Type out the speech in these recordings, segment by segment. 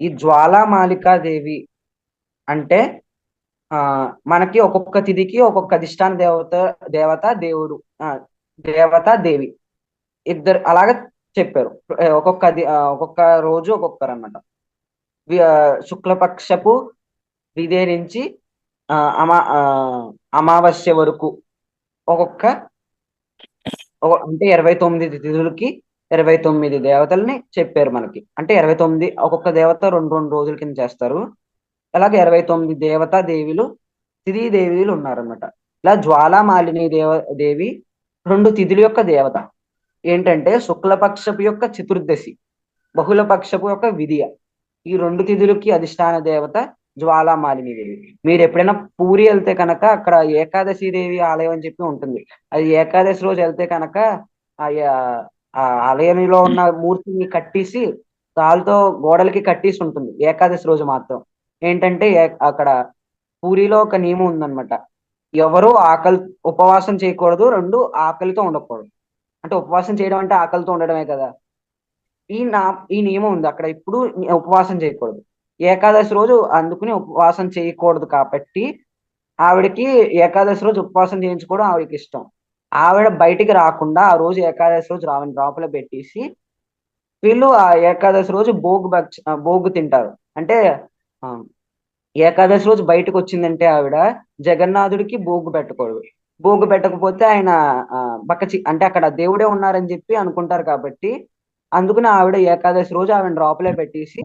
ఈ జ్వాలామాలికాదేవి అంటే ఆ మనకి ఒక్కొక్క తిథికి ఒక్కొక్క అధిష్టాన దేవత దేవత దేవుడు దేవత దేవి. ఇద్దరు అలాగే చెప్పారు. ఒక్కొక్క ఒక్కొక్క రోజు ఒక్కొక్కరు అనమాట శుక్లపక్షపు విదే నుంచి అమా అమావాస్య వరకు ఒక్కొక్క అంటే ఇరవై తొమ్మిది తిథులకి ఇరవై తొమ్మిది దేవతల్ని చెప్పారు మనకి. అంటే ఇరవై తొమ్మిది ఒక్కొక్క దేవత రెండు రెండు రోజుల కింద చేస్తారు. అలాగే ఇరవై తొమ్మిది దేవతా దేవిలు తిథి దేవీలు ఉన్నారనమాట ఇలా జ్వాలామాలిని దేవ దేవి రెండు తిథుల యొక్క దేవత. ఏంటంటే శుక్లపక్షపు యొక్క చతుర్దశి బహుళ పక్షపు యొక్క విధియ. ఈ రెండు తిథులకి అధిష్టాన దేవత జ్వాలామాలిని దేవి. మీరు ఎప్పుడైనా పూరి వెళ్తే కనుక అక్కడ ఏకాదశి దేవి ఆలయం అని చెప్పి ఉంటుంది. అది ఏకాదశి రోజు వెళ్తే కనుక ఆ ఆలయంలో ఉన్న మూర్తిని కట్టేసి తాళ్ళతో గోడలకి కట్టేసి ఉంటుంది. ఏకాదశి రోజు మాత్రం. ఏంటంటే ఏ- అక్కడ పూరిలో ఒక నియమం ఉందన్నమాట. ఎవరు ఆకలి ఉపవాసం చేయకూడదు. రెండు ఆకలితో ఉండకూడదు. అంటే ఉపవాసం చేయడం అంటే ఆకలితో ఉండడమే కదా. ఈ నా ఈ నియమం ఉంది. అక్కడ ఇప్పుడు ఉపవాసం చేయకూడదు. ఏకాదశి రోజు అందుకుని ఉపవాసం చేయకూడదు కాబట్టి ఆవిడకి ఏకాదశి రోజు ఉపవాసం చేయించుకోవడం ఆవిడకి ఇష్టం. ఆవిడ బయటికి రాకుండా ఆ రోజు ఏకాదశి రోజు రావని లోపల పెట్టేసి వీళ్ళు ఆ ఏకాదశి రోజు భోగు భక్ష భోగు తింటారు. అంటే ఏకాదశి రోజు బయటకు వచ్చిందంటే ఆవిడ జగన్నాథుడికి భోగు పెట్టకూడదు. భోగు పెట్టకపోతే ఆయన ఆ, బక్కచి అంటే అక్కడ దేవుడే ఉన్నారని చెప్పి అనుకుంటారు కాబట్టి అందుకని ఆవిడ ఏకాదశి రోజు ఆవిడ లోపలే పెట్టేసి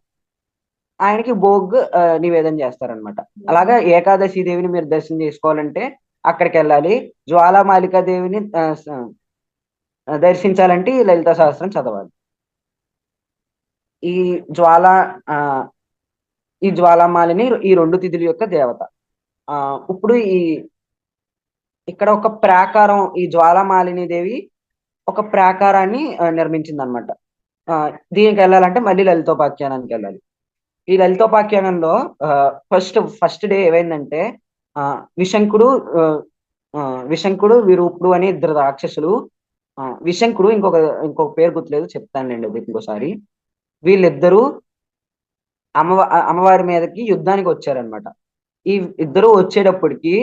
ఆయనకి భోగ్ నివేదన చేస్తారనమాట అలాగా ఏకాదశి దేవిని మీరు దర్శనం చేసుకోవాలంటే అక్కడికి వెళ్ళాలి జ్వాలామాలికాదేవిని దర్శించాలంటే ఈ లలిత సహస్రం చదవాలి. ఈ జ్వాల ఆ ఈ జ్వాలామాలిని ఈ రెండు తిథుల యొక్క దేవత. ఆ ఇప్పుడు ఈ ఇక్కడ ఒక ప్రాకారం ఈ జ్వాలామాలిని దేవి ఒక ప్రాకారాన్ని నిర్మించింది అనమాట దీనికి వెళ్ళాలంటే మళ్ళీ లలితోపాఖ్యానానికి వెళ్ళాలి. ఈ లలితోపాఖ్యానంలో ఫస్ట్ ఫస్ట్ డే ఏమైందంటే విశంకుడు ఆ, విశంకుడు విరూపుడు అని ఇద్దరు రాక్షసులు. విశంకుడు ఇంకొక ఇంకొక పేరు గుర్తులేదు చెప్తానులేండి అది ఇంకోసారి. వీళ్ళిద్దరూ అమ్మవ అమ్మవారి మీదకి యుద్ధానికి వచ్చారనమాట ఈ ఇద్దరు వచ్చేటప్పటికి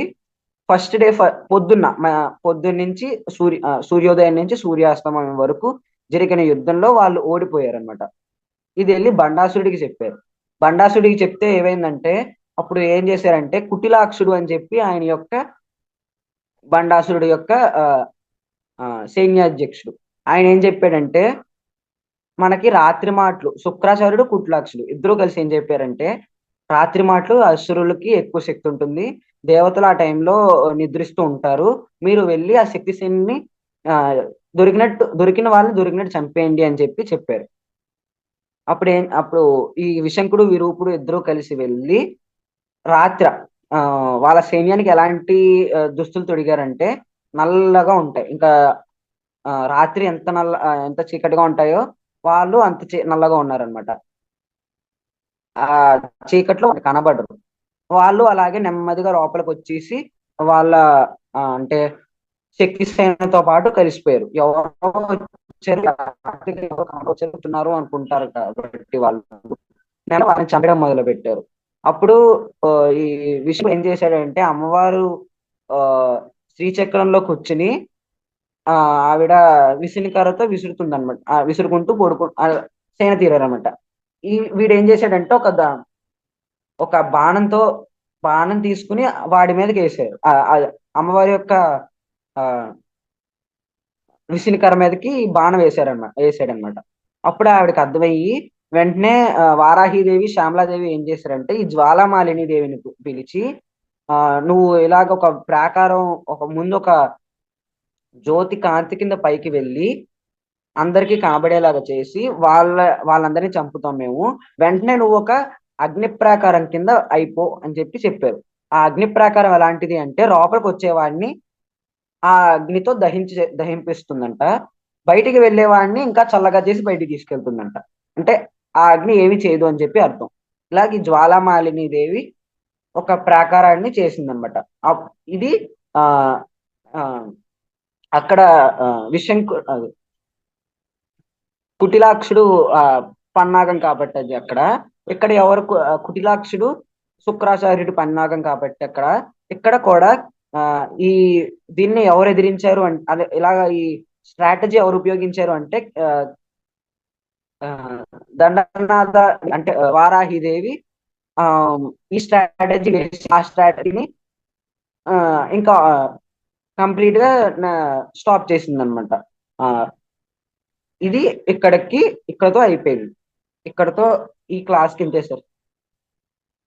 ఫస్ట్ డే పొద్దున్న మ- పొద్దున్న నుంచి సూర్య సూర్యోదయం నుంచి సూర్యాస్తమయం వరకు జరిగిన యుద్ధంలో వాళ్ళు ఓడిపోయారనమాట ఇది వెళ్ళి బండాసురుడికి చెప్పారు. బండాసుడికి చెప్తే ఏమైందంటే అప్పుడు ఏం చేశారంటే కుటిలాక్షుడు అని చెప్పి ఆయన యొక్క బండాసురుడు యొక్క సైన్యాధ్యక్షుడు. ఆయన ఏం చెప్పాడంటే మనకి రాత్రి మాటలు శుక్రాచార్యుడు కుట్లాక్షుడు ఇద్దరు కలిసి ఏం చెప్పారంటే రాత్రి మాటలు అసురులకి ఎక్కువ శక్తి ఉంటుంది. దేవతలు ఆ టైంలో నిద్రిస్తూ ఉంటారు. మీరు వెళ్ళి ఆ శక్తి సేన్ని ఆ దొరికినట్టు దొరికిన వాళ్ళని దొరికినట్టు చంపేయండి అని చెప్పి చెప్పారు. అప్పుడు ఏం అప్పుడు ఈ విశంకుడు విరూపుడు ఇద్దరు కలిసి వెళ్ళి రాత్ర ఆ వాళ్ళ సైన్యానికి ఎలాంటి దుస్తులు తొడిగారంటే నల్లగా ఉంటాయి. ఇంకా రాత్రి ఎంత నల్ల ఎంత చీకటిగా ఉంటాయో వాళ్ళు అంత చీ- నల్లగా ఉన్నారనమాట ఆ చీకట్లో కనబడరు. వాళ్ళు అలాగే నెమ్మదిగా లోపలికి వచ్చేసి వాళ్ళ అంటే శక్తి సేనతో పాటు కలిసిపోయారు. ఎవరో వచ్చారు అనుకుంటారు కాబట్టి వాళ్ళు. నేను వాళ్ళని చంపడం మొదలు పెట్టారు అప్పుడు ఈ విష్ణు ఏం చేశాడంటే అమ్మవారు ఆ శ్రీచక్రంలో కూర్చుని ఆ ఆవిడ విసునికరతో విసురుతుంది అనమాట విసురుకుంటూ పొడుకు సేన తీరారనమాట ఈ వీడు ఏం చేశాడంటే ఒక ఒక బాణంతో బాణం తీసుకుని వాడి మీదకి వేసారు. అమ్మవారి యొక్క ఆ విసునికర మీదకి బాణం వేశారనమాట వేసాడనమాట అప్పుడు ఆవిడకి అర్థమయ్యి వెంటనే వారాహిదేవి శ్యామలాదేవి ఏం చేశారంటే ఈ జ్వాలామాలిని దేవిని పిలిచి ఆ నువ్వు ఇలాగ ఒక ప్రాకారం ఒక ముందు ఒక జ్యోతి కాంతి కింద పైకి వెళ్ళి అందరికీ కనబడేలాగా చేసి వాళ్ళ వాళ్ళందరినీ చంపుతాం మేము. వెంటనే నువ్వు ఒక అగ్ని ప్రాకారం కింద అయిపో అని చెప్పి చెప్పారు. ఆ అగ్ని ప్రాకారం ఎలాంటిది అంటే లోపలికి వచ్చేవాడిని ఆ అగ్నితో దహించి దహింపిస్తుందంట. బయటికి వెళ్ళేవాడిని ఇంకా చల్లగా చేసి బయటికి తీసుకెళ్తుందంట. అంటే ఆ అగ్ని ఏమి చేయదు అని చెప్పి అర్థం. ఇలాగే ఈ జ్వాలామాలిని దేవి ఒక ప్రాకారాన్ని చేసిందనమాట. ఇది ఆ ఆ, అక్కడ విషయం విశంకు కుటిలాక్షుడు ఆ పన్నాగం కాబట్టి అది అక్కడ. ఇక్కడ ఎవరు కుటిలాక్షుడు శుక్రాచార్యుడు పన్నాగం కాబట్టి అక్కడ. ఇక్కడ కూడా ఆ ఈ దీన్ని ఎవరు ఎదిరించారు అంటే అదే ఇలాగ ఈ స్ట్రాటజీ ఎవరు ఉపయోగించారు అంటే దండనాథ అంటే వారాహిదేవి ఆ ఈ స్ట్రాటజీ ఆ స్ట్రాటజీని ఆ, ఇంకా కంప్లీట్గా స్టాప్ చేసింది అనమాట ఇది ఇక్కడికి ఇక్కడతో అయిపోయింది. ఇక్కడతో ఈ క్లాస్ కింద సార్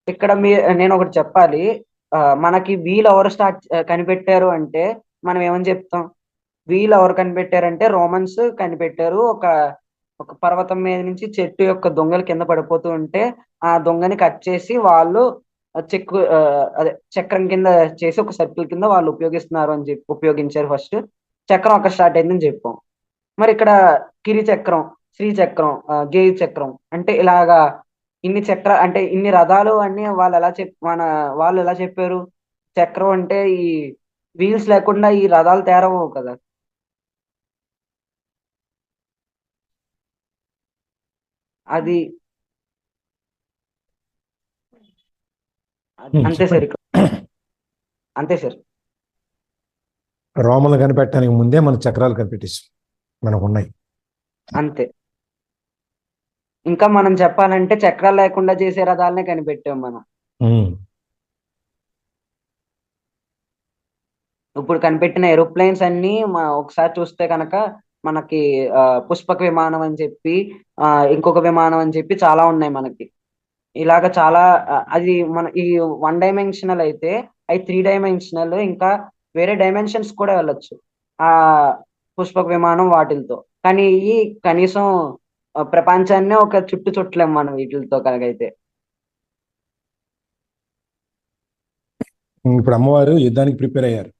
ఇక్కడ మీ నేను ఒకటి చెప్పాలి. మనకి వీల్ ఎవరు స్టార్ట్ కనిపెట్టారు అంటే మనం ఏమని చెప్తాం? వీల్ ఎవరు కనిపెట్టారంటే రోమన్స్ కనిపెట్టారు. ఒక ఒక పర్వతం మీద నుంచి చెట్టు యొక్క దొంగలు కింద పడిపోతూ ఉంటే ఆ దొంగని కట్ చేసి వాళ్ళు చెక్కు అదే చక్రం కింద చేసి ఒక సర్కిల్ కింద వాళ్ళు ఉపయోగిస్తున్నారు అని చెప్పి ఉపయోగించారు ఫస్ట్. చక్రం అక్కడ స్టార్ట్ అయిందని చెప్పాం. మరి ఇక్కడ కిరి చక్రం శ్రీ చక్రం ఆ, గేయ చక్రం అంటే ఇలాగా ఇన్ని చక్ర అంటే ఇన్ని రథాలు అన్ని వాళ్ళు ఎలా చెప్ మన వాళ్ళు ఎలా చెప్పారు? చక్రం అంటే ఈ వీల్స్ లేకుండా ఈ రథాలు తేరవు కదా. అది అంతే సార్ అంతే సార్. రోమన్లు కనిపెట్టడానికి ముందే మన చక్రాలు కనిపెట్టేసాం మనకు ఉన్నాయి అంతే. ఇంకా మనం చెప్పాలంటే చక్రాలు లేకుండా చేసే రథాలనే కనిపెట్టాం మనం. ఇప్పుడు కనిపెట్టిన ఏరోప్లేన్స్ అన్ని ఒకసారి చూస్తే కనుక మనకి పుష్పక విమానం అని చెప్పి ఇంకొక విమానం అని చెప్పి చాలా ఉన్నాయి మనకి. ఇలాగ చాలా అది మన ఈ వన్ డైమెన్షనల్ అయితే అవి త్రీ డైమెన్షనల్ ఇంకా వేరే డైమెన్షన్స్ కూడా వెళ్ళొచ్చు ఆ పుష్పక విమానం వాటిలతో. కానీ ఈ కనీసం ప్రపంచాన్నే ఒక చుట్టు చుట్టలేం మనం వీటితో కనుకైతే ఇప్పుడు అమ్మవారు యుద్ధానికి ప్రిపేర్ అయ్యారు.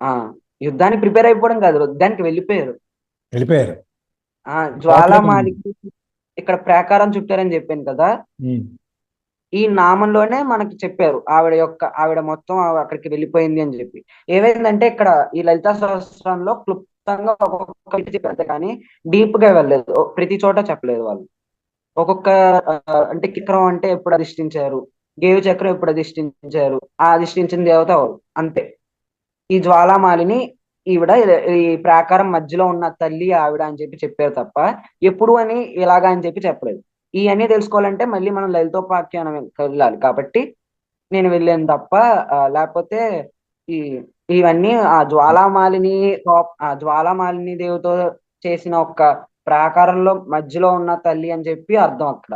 ఆ యుద్ధానికి ప్రిపేర్ అయిపోవడం కాదు యుద్ధానికి వెళ్ళిపోయారు. వెళ్ళిపోయారు. ఆ జ్వాలామాలికి ఇక్కడ ప్రాకారం చుట్టారని చెప్పాను కదా. ఈ నామంలోనే మనకి చెప్పారు ఆవిడ యొక్క ఆవిడ మొత్తం అక్కడికి వెళ్ళిపోయింది అని చెప్పి. ఏమైందంటే ఇక్కడ ఈ లలితా సహస్రంలో క్లుప్తంగా ఒక్కొక్క చెప్పారు కానీ డీప్గా వెళ్ళలేదు ప్రతి చోట చెప్పలేదు వాళ్ళు. ఒక్కొక్క అంటే కిక్రం అంటే ఎప్పుడు అధిష్ఠించారు గేవు చక్రం ఎప్పుడు అధిష్ఠించారు ఆ అధిష్ఠించిన దేవత అంతే. ఈ జ్వాలామాలిని ఈవిడ ఈ ప్రాకారం మధ్యలో ఉన్న తల్లి ఆవిడ అని చెప్పి చెప్పారు తప్ప ఎప్పుడు అని ఇలాగా అని చెప్పి చెప్పలేదు. ఇవన్నీ తెలుసుకోవాలంటే మళ్ళీ మనం లలితోపాఖ్యానం వెళ్ళాలి కాబట్టి నేను వెళ్ళాను తప్ప లేకపోతే ఈ ఇవన్నీ ఆ జ్వాలామాలిని ఆ జ్వాలామాలిని దేవితో చేసిన ఒక ప్రాకారంలో మధ్యలో ఉన్న తల్లి అని చెప్పి అర్థం అక్కడ.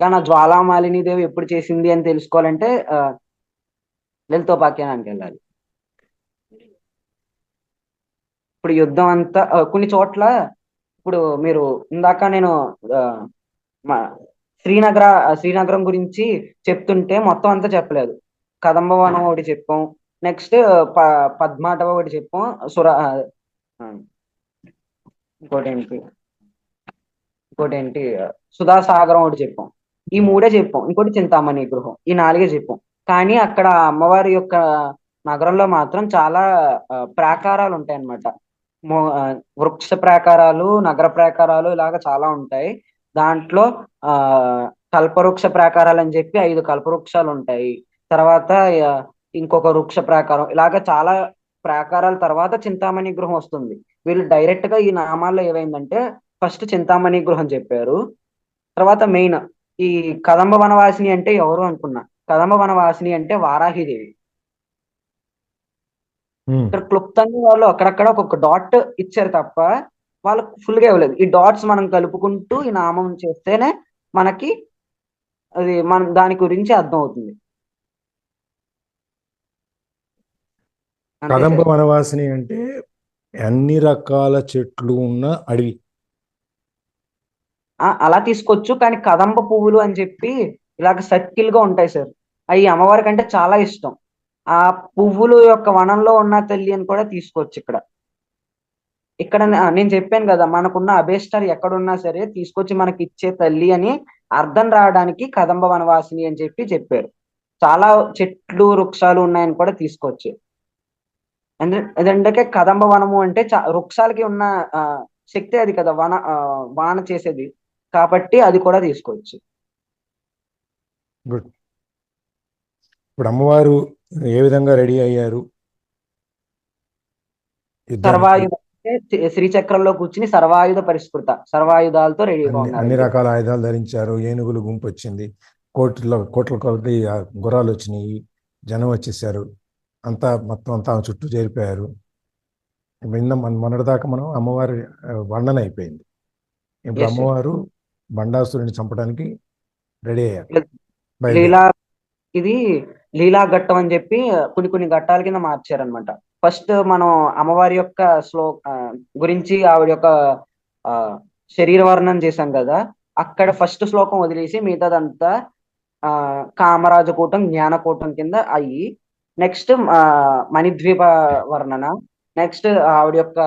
కానీ ఆ జ్వాలామాలిని దేవి ఎప్పుడు చేసింది అని తెలుసుకోవాలంటే ఆ, లలితోపాఖ్యానానికి వెళ్ళాలి. ఇప్పుడు యుద్ధం అంతా కొన్ని చోట్ల ఇప్పుడు మీరు ఇందాక నేను మా శ్రీనగర శ్రీనగరం గురించి చెప్తుంటే మొత్తం అంతా చెప్పలేదు. కదంబవనం ఒకటి చెప్పాం. నెక్స్ట్ ప పద్మాటవ ఒకటి చెప్పాం. సురా ఇంకోటేంటి ఇంకోటేంటి సుధాసాగరం ఒకటి చెప్పాం. ఈ మూడే చెప్పాం. ఇంకోటి చింతామణి గృహం ఈ నాలుగే చెప్పాం. కానీ అక్కడ అమ్మవారి యొక్క నగరంలో మాత్రం చాలా ప్రాకారాలు ఉంటాయి అన్నమాట వృక్ష ప్రాకారాలు నగర ప్రాకారాలు ఇలాగ చాలా ఉంటాయి. దాంట్లో ఆ కల్పవృక్ష ప్రాకారాలు అని చెప్పి ఐదు కల్పవృక్షాలు ఉంటాయి. తర్వాత ఇంకొక వృక్ష ప్రాకారం. ఇలాగ చాలా ప్రాకారాల తర్వాత చింతామణి గృహం వస్తుంది. వీళ్ళు డైరెక్ట్గా ఈ నామాల్లో ఏమైందంటే ఫస్ట్ చింతామణి గృహం చెప్పారు. తర్వాత మెయిన్ ఈ కదంబ వనవాసిని అంటే ఎవరు అనుకున్నా? కదంబ వనవాసిని అంటే వారాహిదేవి ఇక్కడ క్లుప్తంగా వాళ్ళు అక్కడక్కడ ఒక్కొక్క డాట్ ఇచ్చారు తప్ప వాళ్ళకు ఫుల్గా ఇవ్వలేదు. ఈ డాట్స్ మనం కలుపుకుంటూ ఈ నామం చేస్తేనే మనకి అది మన దాని గురించి అర్థం అవుతుంది. కదంబ. వనవాసిని అంటే అన్ని రకాల చెట్లు ఉన్న అడవి. ఆ, అలా తీసుకోవచ్చు కానీ కదంబ పువ్వులు అని చెప్పి ఇలాగ సర్కిల్గా ఉంటాయి సార్. అవి అమ్మవారికి అంటే చాలా ఇష్టం. ఆ పువ్వులు యొక్క వనంలో ఉన్న తల్లి అని కూడా తీసుకోవచ్చు ఇక్కడ. ఇక్కడ నేను చెప్పాను కదా మనకున్న అభేష్టాలు ఎక్కడున్నా సరే తీసుకొచ్చి మనకి ఇచ్చే తల్లి అని అర్థం రావడానికి కదంబ వనవాసిని అని చెప్పి చెప్పారు. చాలా చెట్లు వృక్షాలు ఉన్నాయని కూడా తీసుకోవచ్చు. ఎందుకంటే కదంబ వనము అంటే చా- వృక్షాలకి ఉన్న ఆ, శక్తి అది కదా వన వాన చేసేది. కాబట్టి అది కూడా తీసుకోవచ్చు. గుడ్. ఇప్పుడు అమ్మవారు ఏ విధంగా రెడీ అయ్యారు? సర్వాయుధ శ్రీచక్రంలో కూర్చుని సర్వాయుధ పరిష్కృత సర్వాయుధాలతో రెడీగా అన్ని ఉన్నారు అన్ని రకాల ఆయుధాలు ధరించారు. ఏనుగులు గుంపు వచ్చింది కోట్ల కోట్ల కొలది గుర్రాలు వచ్చినాయి. జనం వచ్చేసారు. అంతా మొత్తం అంతా చుట్టూ చేరిపోయారు. నిన్న మన మొన్నటిదాకా మనం అమ్మవారి వర్ణన అయిపోయింది. ఇప్పుడు. అమ్మవారు బండాసురుని చంపడానికి రెడీ అయ్యారు. ఇది లీలా ఘట్టం అని చెప్పి కొన్ని కొన్ని ఘట్టాల కింద మార్చారనమాట ఫస్ట్ మనం అమ్మవారి యొక్క శ్లో గురించి ఆవిడ యొక్క ఆ, శరీర వర్ణన చేశాం కదా అక్కడ ఫస్ట్ శ్లోకం వదిలేసి మిగతాదంతా ఆ కామరాజకూటం జ్ఞానకూటం కింద అయ్యి నెక్స్ట్ మణిద్వీప వర్ణన నెక్స్ట్ ఆవిడ యొక్క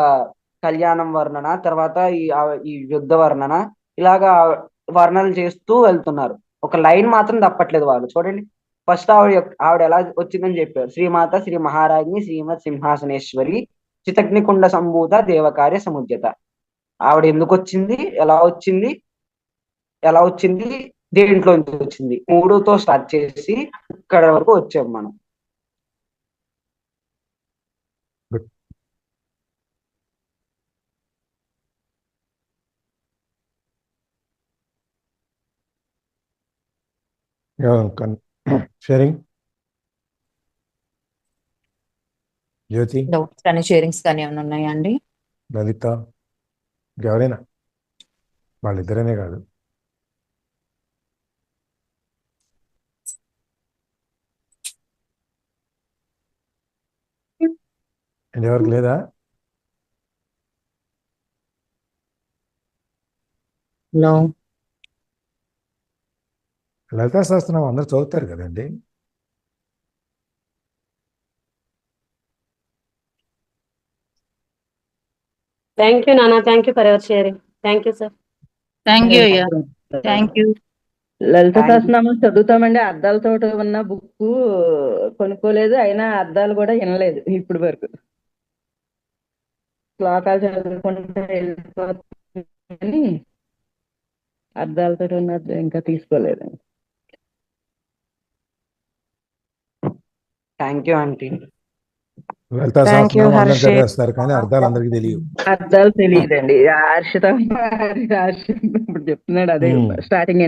కళ్యాణం వర్ణన తర్వాత ఈ ఈ యుద్ధ వర్ణన ఇలాగా వర్ణనలు చేస్తూ వెళ్తున్నారు. ఒక లైన్ మాత్రం తప్పట్లేదు వాళ్ళు. చూడండి. ఫస్ట్ ఆవిడ ఆవిడ ఎలా వచ్చిందని చెప్పారు. శ్రీమాత శ్రీ మహారాజ్ని శ్రీమత్ సింహాసనేశ్వరి చితగ్నికుండ సంభూత దేవకార్య సముద్యత. ఆవిడ ఎందుకు వచ్చింది? ఎలా వచ్చింది? ఎలా వచ్చింది? దేంట్లో వచ్చింది? మూడుతో స్టార్ట్ చేసి ఇక్కడ వరకు వచ్చాం మనం. షేరింగ్ జ్యోతి డౌట్స్ కానీ షేరింగ్స్ కానీ ఏమైనా ఉన్నాయా అండి? లలిత? ఎవరైనా? వాళ్ళిద్దరనే కాదు. అండ్ ఎవరికి లేదా? నో లలితా సహస్రనామం అందరూ చదువుతారు కదండి? థ్యాంక్ యూ నాన్న thank you for sharing thank you sir thank you అయ్యా. Thank you Lalitha. సహస్రనామం చదువుతామండి అద్దాలతో ఉన్న బుక్ కొనుక్కోలేదు. అయినా అద్దాలు కూడా వినలేదు ఇప్పటి వరకు. శ్లోకాలు చదువుకుంటే వెళ్ళిపోతుంది అద్దాలతో ఉన్నది ఇంకా తీసుకోలేదు. Thank you aunty Lalitha Sahasranamam కానీ అర్థాలు అందరికీ తెలియవు. అద్దాలు తెలియదండి. హర్షిత ఇప్పుడు చెప్తున్నాడు అదే. స్టార్టింగ్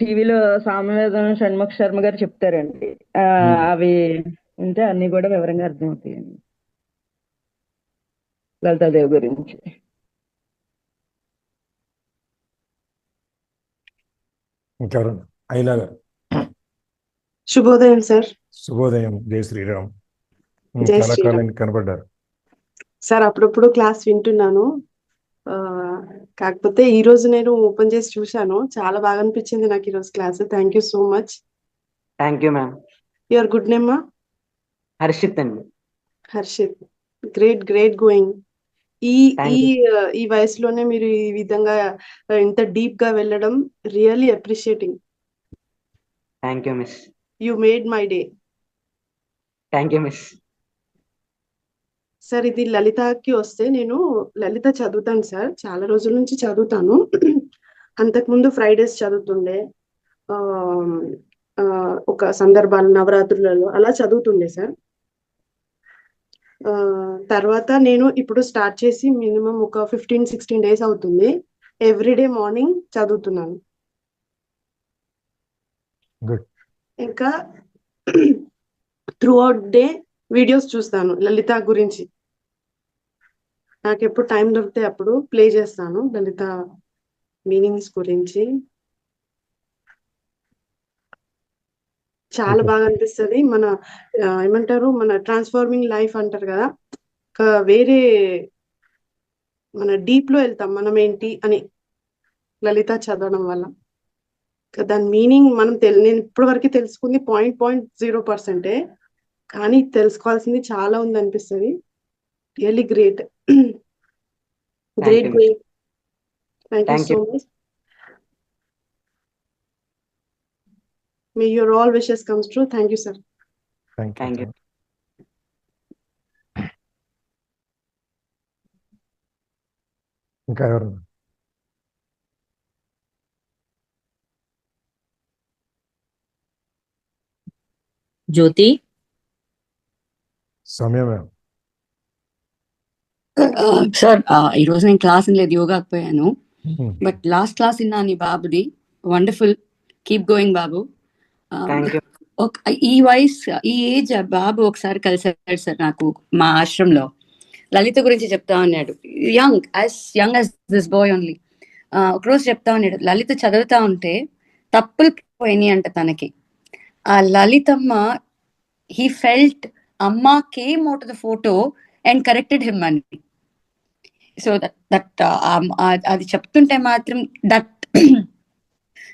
టీవీలో సామవేదం షణ్ముఖ శర్మ గారు చెప్తారండి. అవి ఉంటే అన్ని కూడా వివరంగా అర్థమవుతాయండి. లలితాదేవి గురించి. ఇంకెవరన్నా? అయిలా గారు శుభోదయం సార్. శుభోదయం. జై శ్రీరామ్. చాలా శ్రీరామ్. కాలానికి కనబడ్డారు. సార్ అప్పుడప్పుడు క్లాస్ వింటున్నాను. కాకపోతే ఈ రోజు నేను ఓపెన్ చేసి చూశాను. చాలా బాగా అనిపించింది నాకు ఈ రోజు class. Thank you so much thank you ma'am your good name Harshit అండి. హర్షిత్ గ్రేట్ గ్రేట్ గోయింగ్ ఈ ఈ ఈ వయసులోనే మీరు ఈ విధంగా ఇంత డీప్గా వెళ్ళడం really appreciating. Thank you miss you made my day thank you miss sir ఇది లలితకి వస్తే నేను లలిత చదువుతాను సార్ చాలా రోజుల నుంచి చదువుతాను. అంతకుముందు ఫ్రైడేస్ చదువుతుండే. ఒక సందర్భాలు నవరాత్రులలో అలా చదువుతుండే సార్ తర్వాత నేను ఇప్పుడు స్టార్ట్ చేసి మినిమం ఒక ఫిఫ్టీన్ సిక్స్టీన్ డేస్ అవుతుంది. ఎవ్రీడే మార్నింగ్ చదువుతున్నాను. ఇంకా త్రూ అవుట్ డే వీడియోస్ చూస్తాను లలిత గురించి. నాకు ఎప్పుడు టైం దొరికితే అప్పుడు ప్లే చేస్తాను లలిత మీనింగ్స్ గురించి. చాలా. బాగా అనిపిస్తుంది. మన ఏమంటారు? మన ట్రాన్స్ఫార్మింగ్ లైఫ్ అంటారు కదా? వేరే మన డీప్లో వెళ్తాం. మనం ఏంటి అని లలిత చదవడం వల్ల. దాని మీనింగ్ మనం తెల్ నేను ఇప్పటి వరకు తెలుసుకుంది పాయింట్ పాయింట్ జీరో పర్సెంటే. కానీ తెలుసుకోవాల్సింది చాలా ఉంది అనిపిస్తుంది. Really great great thank you so you. May your all wishes comes true. Thank you, sir. Thank you. Thank you. ఇంకా ఎవరు జ్యోతి సమయం సార్ ఈ రోజు నేను క్లాస్ లేదు యోగాకి పోయాను hmm. బట్ లాస్ట్ క్లాస్ విన్నా నీ బాబుది వండర్ఫుల్ కీప్ గోయింగ్ బాబు ఈ వయస్ ఈ ఏజ్ బాబు ఒకసారి కలిసాడు సార్ నాకు మా ఆశ్రమంలో. లలిత గురించి చెప్తా ఉన్నాడు. Young as young as this boy only ఒకరోజు చెప్తా ఉన్నాడు. లలిత చదువుతా ఉంటే తప్పులు పోయినాయి అంట తనకి. ఆ లలితమ్మ హీ ఫెల్ట్ అమ్మ came out the photo and corrected him అని సో దట్ దట్ అది చెప్తుంటే మాత్రం that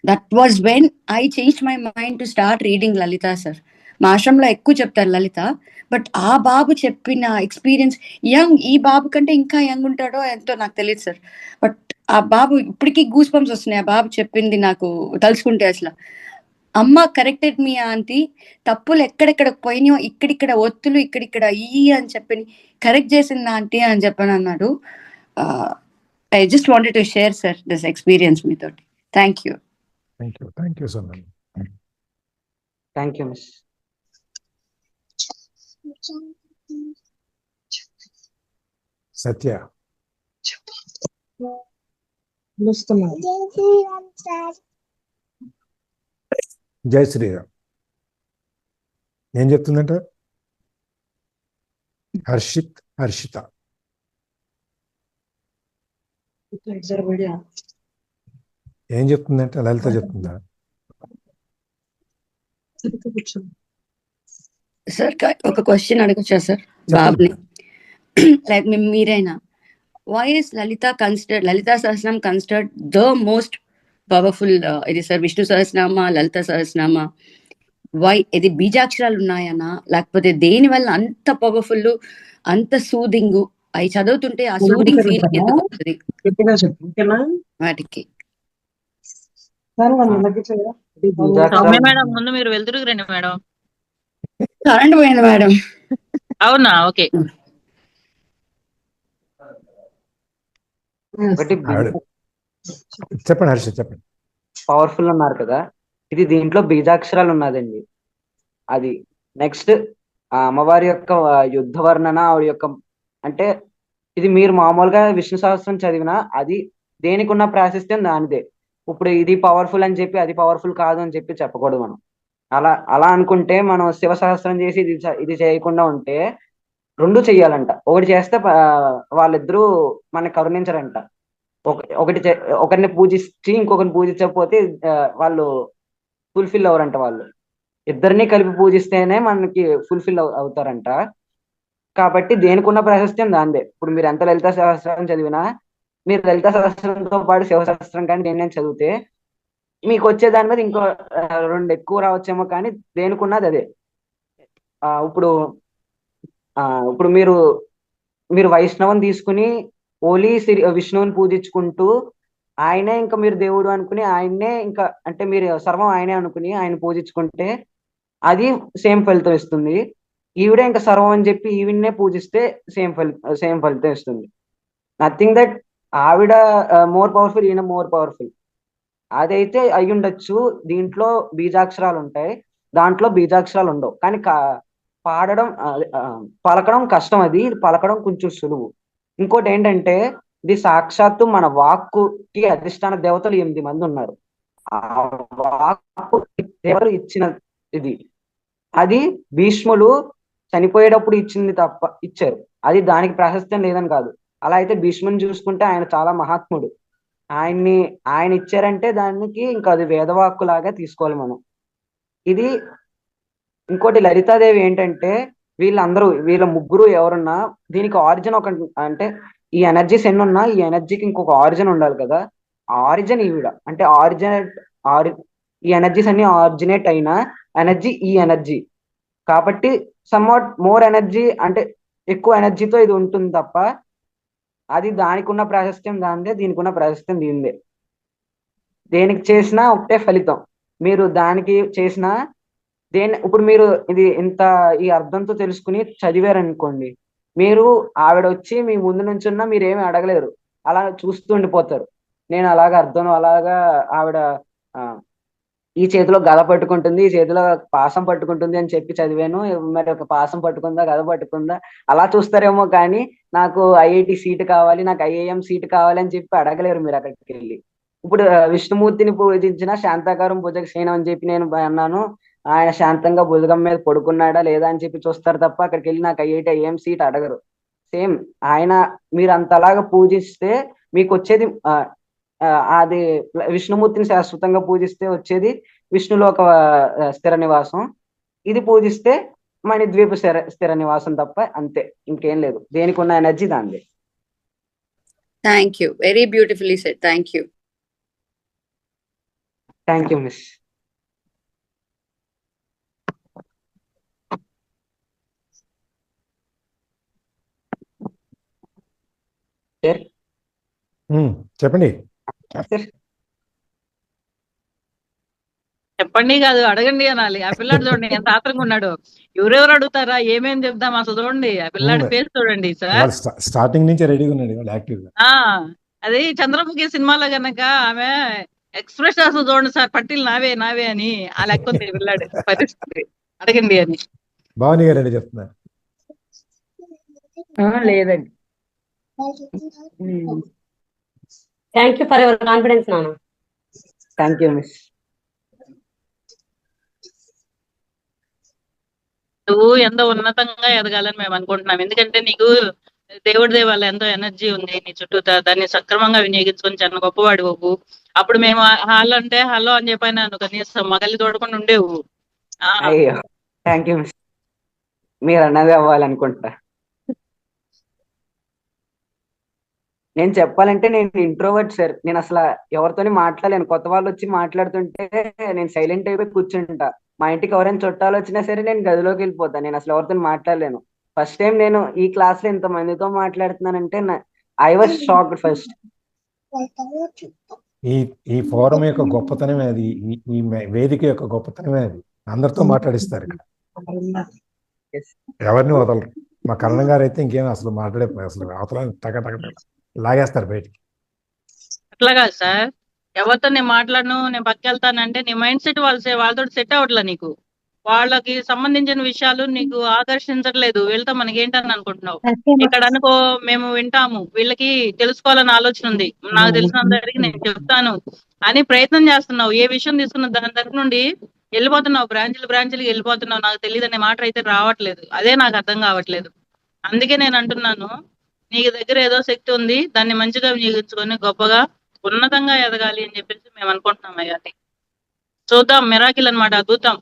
that was when I change my mind to start reading Lalitha sir మా ఆశ్రమంలో ఎక్కువ చెప్తారు లలిత బట్ ఆ బాబు చెప్పిన ఎక్స్పీరియన్స్ యంగ్ ఈ బాబు కంటే ఇంకా యంగ్ ఉంటాడో ఎంతో నాకు తెలియదు సార్ బట్ ఆ బాబు ఇప్పటికీ గూస్ బంప్స్ వస్తున్నాయి. ఆ బాబు చెప్పింది నాకు తలుచుకుంటే అసలు. అమ్మ కరెక్టెడ్ మీ ఆంటీ. తప్పులు ఎక్కడెక్కడ పోయినాయో ఇక్కడిక్కడ ఒత్తులు ఇక్కడిక్కడ ఈ అని చెప్పి కరెక్ట్ చేసింది ఆంటీ అని చెప్పని అన్నాడు. I just wanted to share sir this experience మీతోటి. Thank you thank you thank you so much thank you miss Satya జై శ్రీరామ్ ఏం చెప్తుందంట? హర్షిత్ హర్షిత. ఏం చెప్తుందంట లలిత చెప్తుందా? సార్ ఒక క్వశ్చన్ అడగచ్చా సార్? బాబుని. లైక్ మీరైనా. Why is Lalitha considered Lalitha Sahasram considered the most powerful ఇది సార్ విష్ణు సహస్రనామ లలిత సహస్రనామ వై ఇది బీజాక్షరాలు ఉన్నాయనా? లేకపోతే దేని వల్ల అంత పవర్ఫుల్ అంత సూదింగ్ అవి చదువుతుంటే ఆ సూదింగ్ ఫీల్ ఎందుకు వాటికి. మేడం ముందు మీరు వెళ్తురు రండి మేడం. కరెంట్ పోయింది మేడం. అవునా? ఓకే. చెప్పండి హర్షిత్ చెప్పండి. పవర్ఫుల్ అన్నారు కదా. ఇది దీంట్లో బీజాక్షరాలు ఉన్నదండి. అది నెక్స్ట్ ఆ అమ్మవారి యొక్క యుద్ధ వర్ణన ఆవిడ యొక్క అంటే ఇది మీరు మామూలుగా విష్ణు సహస్రం చదివినా అది దేనికి ఉన్న ప్రాశస్త్యం దానిదే. ఇప్పుడు ఇది పవర్ఫుల్ అని చెప్పి అది పవర్ఫుల్ కాదు అని చెప్పి చెప్పకూడదు మనం. అలా అలా అనుకుంటే మనం శివ సహస్రం చేసి ఇది ఇది చేయకుండా ఉంటే రెండు చెయ్యాలంట. ఒకటి చేస్తే వాళ్ళిద్దరూ మనకి కరుణించరంట. ఒక ఒకటి చే- ఒకరిని పూజించి ఇంకొకరిని పూజించకపోతే వాళ్ళు ఫుల్ఫిల్ అవరంట వాళ్ళు. ఇద్దరిని కలిపి పూజిస్తేనే మనకి ఫుల్ఫిల్ అవుతారంట. కాబట్టి దేనికున్న ప్రాశస్త్యం దాందే ఇప్పుడు మీరు ఎంత లలిత సహస్రం చదివినా మీరు లలిత శాస్త్రంతో పాటు శివ కానీ దేని చదివితే మీకు వచ్చే దాని మీద ఇంకో రెండు ఎక్కువ రావచ్చేమో కానీ దేనికున్నది అదే. ఆ, ఇప్పుడు ఆ, ఇప్పుడు మీరు మీరు వైష్ణవం తీసుకుని ఓలీ శ్రీ విష్ణువుని పూజించుకుంటూ ఆయనే ఇంకా మీరు దేవుడు అనుకుని ఆయన్నే ఇంకా అంటే మీరు సర్వం ఆయనే అనుకుని ఆయన పూజించుకుంటే అది సేమ్ ఫలితం ఇస్తుంది. ఈవిడే ఇంకా సర్వం అని చెప్పి ఈవిడ్నే పూజిస్తే సేమ్ ఫలి సేమ్ ఫలితం ఇస్తుంది. నథింగ్ దట్ ఆవిడ మోర్ పవర్ఫుల్ ఈయన మోర్ పవర్ఫుల్ అదైతే అయి ఉండొచ్చు దీంట్లో బీజాక్షరాలు ఉంటాయి. దాంట్లో బీజాక్షరాలు ఉండవు. కానీ పాడడం పలకడం కష్టం అది. పలకడం కొంచెం సులువు. ఇంకోటి ఏంటంటే ఇది సాక్షాత్తు మన వాక్కుకి అధిష్టాన దేవతలు ఎనిమిది మంది ఉన్నారు. ఆ వాక్కు దేవతలు ఇచ్చిన ఇది? అది భీష్ములు చనిపోయేటప్పుడు ఇచ్చింది తప్ప ఇచ్చారు. అది దానికి ప్రాశస్త్యం లేదని కాదు. అలా అయితే భీష్ముని చూసుకుంటే ఆయన చాలా మహాత్ముడు. ఆయన్ని ఆయన ఇచ్చారంటే దానికి ఇంకా అది వేదవాక్కు లాగా తీసుకోవాలి మనం. ఇది ఇంకోటి లలితాదేవి ఏంటంటే వీళ్ళందరూ వీళ్ళ ముగ్గురు ఎవరున్నా దీనికి ఆరిజిన్ ఒక అంటే ఈ ఎనర్జీస్ ఎన్ని ఉన్నా ఈ ఎనర్జీకి ఇంకొక ఆరిజిన్ ఉండాలి కదా. ఆరిజిన్ ఈవిడ. అంటే ఆరిజినేట్ ఆరి ఈ ఎనర్జీస్ అన్ని ఆరిజినేట్ అయిన ఎనర్జీ ఈ ఎనర్జీ. కాబట్టి సమ్వాట్ మోర్ ఎనర్జీ అంటే ఎక్కువ ఎనర్జీతో ఇది ఉంటుంది తప్ప అది దానికి ఉన్న ప్రాశస్త్యం దానిదే దీనికి ఉన్న ప్రాశస్త్యం దీనిదే. దేనికి చేసినా ఒకటే ఫలితం. మీరు దానికి చేసినా దేని ఇప్పుడు మీరు ఇది ఇంత ఈ అర్థంతో తెలుసుకుని చదివారనుకోండి మీరు ఆవిడ వచ్చి మీ ముందు నుంచున్నా మీరు ఏమి అడగలేరు. అలా చూస్తూ ఉండిపోతారు. నేను అలాగా అర్థం అలాగా ఆవిడ ఈ చేతిలో గద పట్టుకుంటుంది ఈ చేతిలో పాసం పట్టుకుంటుంది అని చెప్పి చదివాను. మరి ఒక పాసం పట్టుకుందా గద పట్టుకుందా? అలా చూస్తారేమో కానీ నాకు ఐఐటి సీట్ కావాలి నాకు ఐఐఎం సీట్ కావాలి అని చెప్పి అడగలేరు మీరు అక్కడికి వెళ్ళి. ఇప్పుడు విష్ణుమూర్తిని పూజించిన శాంతాకారం భుజగ సేనం అని చెప్పి నేను అన్నాను. ఆయన శాంతంగా భుజగం మీద పడుకున్నాడా లేదా అని చెప్పి చూస్తారు తప్ప అక్కడికి వెళ్ళి నాకు ఐఐటి ఐఎం సీట్ అడగరు. సేమ్ ఆయన మీరు అంతలాగా పూజిస్తే మీకు వచ్చేది అది విష్ణుమూర్తిని శాశ్వతంగా పూజిస్తే వచ్చేది విష్ణులోక స్థిర నివాసం. ఇది పూజిస్తే మణిద్వీప స్థిర స్థిర నివాసం తప్ప అంతే ఇంకేం లేదు. దేనికి ఉన్న ఎనర్జీ దాంది thank you very beautifully set thank you thank you miss చెప్పండి. చెప్పండి కాదు అడగండి అనాలి. ఆ పిల్లాడు చూడండి ఎంత ఆత్రంగా ఉన్నాడు. ఎవరెవరు అడుగుతారా ఏమేం చెప్దాం అసలు చూడండి. ఆ పిల్లాడి. ఫేస్ చూడండి సార్ స్టార్టింగ్ నుంచే రెడీగా ఉన్నాడు ఆ అది చంద్రముఖి సినిమాలో గనక ఆమె ఎక్స్ప్రెస్ అసలు చూడండి సార్ పట్టీలు నావే నావే అని. ఆ లెక్క ఉంది పిల్లాడు పరిస్థితి. అడగండి అని. భవానీ గారు చెప్తున్నారు. లేదండి. Thank you for your confidence నాన్న థ్యాంక్ యూ మిస్ నువ్వు ఎంతో ఉన్నతంగా ఎదగాలని మేము అనుకుంటున్నాం. ఎందుకంటే నీకు దేవుడి దయ వల్ల ఎంతో ఎనర్జీ ఉంది. నీ చుట్టూ దాన్ని సక్రమంగా వినియోగించుకొని చాలా గొప్పవాడు బాబు అప్పుడు మేము హాల్ అంటే హలో అని చెప్పినా నువ్వు కనీసం మగల్ని తోడకుండా ఉండేవు. ఆ, అయ్యో. థ్యాంక్ యూ మిస్ మీరు అన్నది అవ్వాలనుకుంటా నేను చెప్పాలంటే నేను ఇంట్రోవర్ట్ సార్ నేను అసలు ఎవరితోని మాట్లాడలేను. కొత్త వాళ్ళు వచ్చి మాట్లాడుతుంటే నేను సైలెంట్ అయిపోయి కూర్చుంటా. మా ఇంటికి ఎవరైనా చుట్టాలు వచ్చినా సరే నేను గదిలోకి వెళ్ళిపోతాను నేను అసలు ఎవరితో మాట్లాడలేను. ఫస్ట్ టైం నేను ఈ క్లాస్లో ఇంత మందితో మాట్లాడుతున్నానంటే ఐ వాజ్ షాక్డ్ ఫస్ట్ ఈ ఈ ఫోరం యొక్క గొప్పతనమే అది. ఈ- వేదిక యొక్క గొప్పతనమే అది. అందరితో మాట్లాడిస్తారు ఇక్కడ. ఎవరిని వదలరు. మా కరణం గారు అయితే ఇంకేం అసలు మాట్లాడే అసలు అవతల టక టక టక లాగేస్తారు బయటికి. అట్లా కాదు సార్. ఎవరితో నేను మాట్లాడను నేను పక్కెళ్తానంటే నీ మైండ్ సెట్ వాళ్ళు వాళ్ళతో సెట్ అవ్వట్లే నీకు. వాళ్ళకి సంబంధించిన విషయాలు నీకు ఆకర్షించట్లేదు. వీళ్ళతో మనకేంటని అనుకుంటున్నావు? ఇక్కడ అనుకో మేము వింటాము. వీళ్ళకి తెలుసుకోవాలని ఆలోచన ఉంది. నాకు తెలిసినంతవరకు నేను చెప్తాను. అని ప్రయత్నం చేస్తున్నావు. ఏ విషయం తీసుకున్న దాని తరపు నుండి వెళ్ళిపోతున్నావు. బ్రాంచ్లు బ్రాంచ్లకి వెళ్ళిపోతున్నావు. నాకు తెలియదు అనే మాట అయితే రావట్లేదు. అదే నాకు అర్థం కావట్లేదు. అందుకే నేను అంటున్నాను నీ దగ్గర ఏదో శక్తి ఉంది దాన్ని మంచిగా వినియోగించుకొని గొప్పగా ఉన్నతంగా ఎదగాలి అని చెప్పేసి మేము అనుకుంటున్నాం అయ్యాటి చూద్దాం మిరాకిల్ అన్నమాట అద్భుతం.